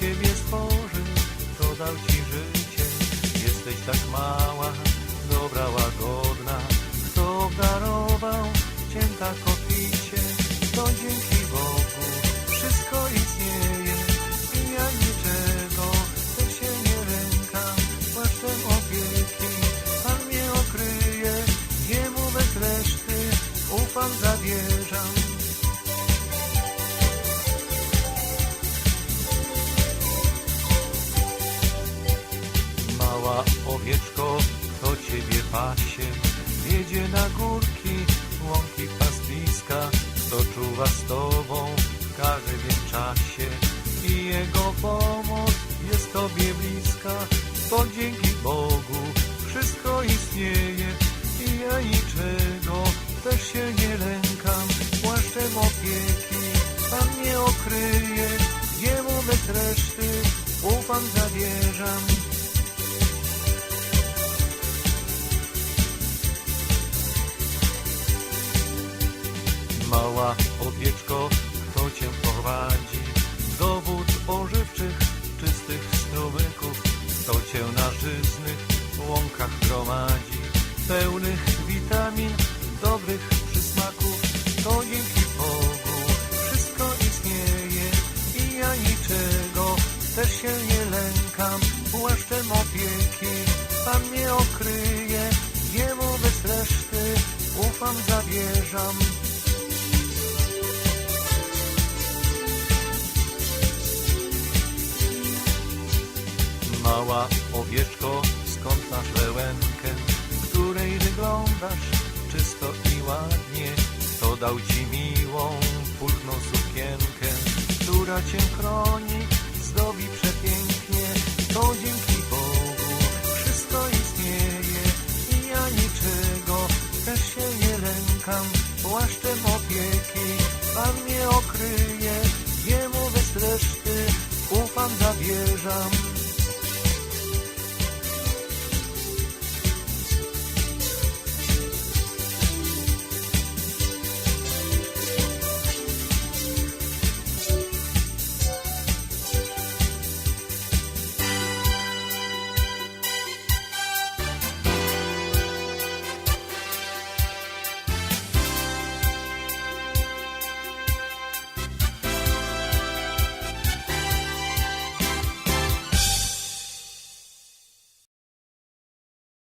ciebie stworzy, to dał ci życie. Jesteś tak mała, dobra, łagodna, kto obdarował cię tak oficie, to dzięki Bogu wszystko istnieje. I ja niczego też się nie lękam, płaszczem opieki Pan mnie okryje, jemu bez reszty ufam, zawierzam. Owieczko, to ciebie pasie, jedzie na górki, łąki pastwiska, kto czuwa z tobą w każdym czasie i jego pomoc jest tobie bliska, bo dzięki Bogu wszystko istnieje i ja niczego też się nie lękam, płaszczem opieki, Pan mnie okryje, jemu bez reszty ufam, zawierzam. Mała owieczko, kto cię prowadzi? Do wód pożywczych, czystych strumyków, kto cię na żyznych łąkach gromadzi, pełnych witamin, dobrych przysmaków, to dzięki Bogu wszystko istnieje i ja niczego też się nie lękam, płaszczem opieki Pan mnie okryje, Jemu bez reszty ufam, zawierzam. Mała owieczko, skąd masz wełenkę, której wyglądasz czysto i ładnie? Kto dał ci miłą, pulchną sukienkę, która cię chroni, zdobi przepięknie? To dzięki Bogu wszystko istnieje i ja niczego też się nie lękam. Płaszczem opieki Pan mnie okryje, jemu bez reszty ufam, zawierzam.